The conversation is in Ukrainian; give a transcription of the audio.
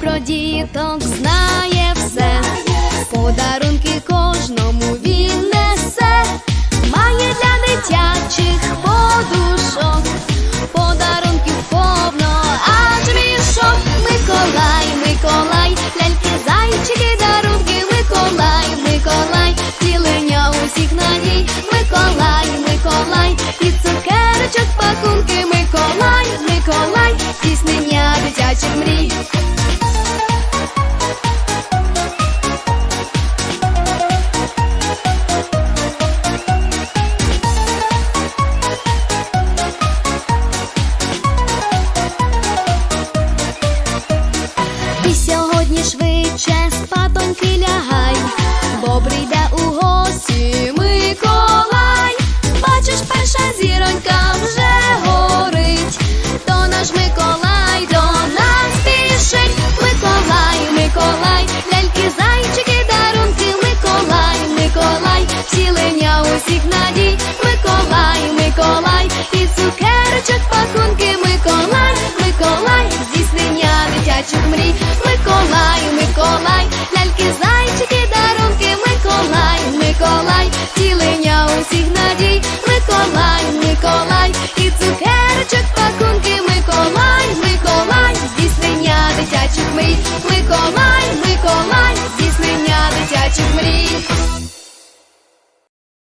Про діток знає усіх надій,